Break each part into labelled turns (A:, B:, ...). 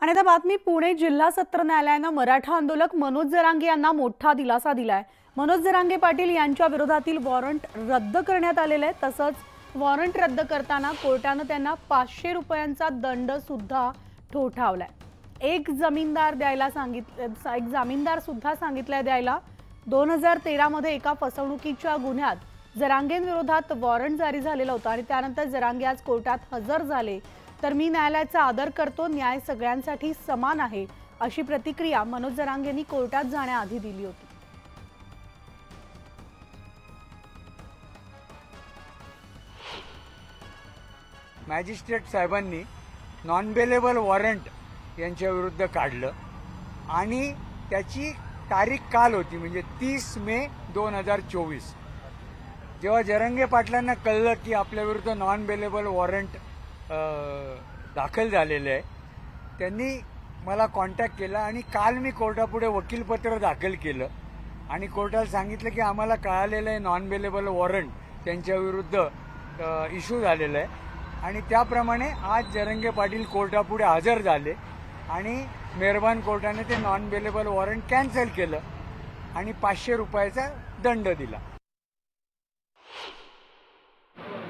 A: आणि आता बातमी पुणे जिल्हा सत्र न्यायालयानं मराठा आंदोलक मनोज जरांगे यांना मोठा दिलासा दिलाय. मनोज जरांगे पाटील यांच्या विरोधातील वॉरंट रद्द करण्यात आलेलं आहे. तसंच वॉरंट रद्द करताना कोर्टानं त्यांना पाचशे रुपयांचा दंड सुद्धा ठोठावलाय. एक जमीनदार द्यायला सांगित एक जामीनदार सुद्धा सांगितलाय द्यायला. दोन हजार तेरामध्ये एका फसवणुकीच्या गुन्ह्यात जरांगेंविरोधात वॉरंट जारी झालेला होता आणि त्यानंतर जरांगे आज कोर्टात हजर झाले. तर मी न्यायालयाचा आदर करतो न्याय सगळ्यांसाठी समान आहे अशी प्रतिक्रिया मनोज जरांगेंनी कोर्टात जाण्याआधी दिली होती.
B: मॅजिस्ट्रेट साहेबांनी नॉन बेलेबल वॉरंट यांच्याविरुद्ध काढलं आणि त्याची तारीख काल होती म्हणजे तीस मे दोन हजार चोवीस. जेव्हा जरंगे पाटलांना कळलं की आपल्याविरुद्ध नॉन बेलेबल वॉरंट दाखल झालेले आहे. त्यांनी मला कॉन्टॅक्ट केला आणि काल मी कोर्टापुढे वकीलपत्र दाखल केलं. आणि कोर्टाला सांगितलं की आम्हाला कळालेलं आहे नॉन बेलेबल वॉरंट त्यांच्याविरुद्ध इश्यू झालेलं आहे. आणि त्याप्रमाणे आज जरंगे पाटील कोर्टापुढे हजर झाले आणि मेहरबान कोर्टाने ते नॉन बेलेबल वॉरंट कॅन्सल केलं आणि पाचशे रुपयाचा दंड दिला.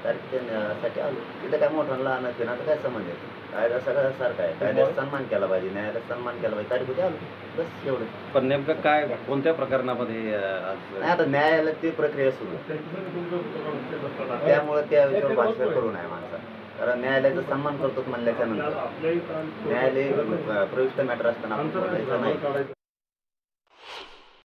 C: साठी आलो. तिथं काय मोठं लहान आहे आता काय संबंध आहे? कायदा सगळं सारखा आहे. कायद्याचा सन्मान केला पाहिजे न्यायालयात सन्मान केला पाहिजे. तारीख आलो? बस एवढं.
D: पण नेमकं काय कोणत्या प्रकरणामध्ये
C: नाही आता न्यायालयात ती प्रक्रिया सुरू आहे. त्यामुळे त्या विषयावर भाष्य करू नये माणसा. कारण न्यायालयाचा सन्मान करतो म्हणल्याच्या नंतर. न्यायालय प्रविष्ट मॅटर असताना आपण नाही.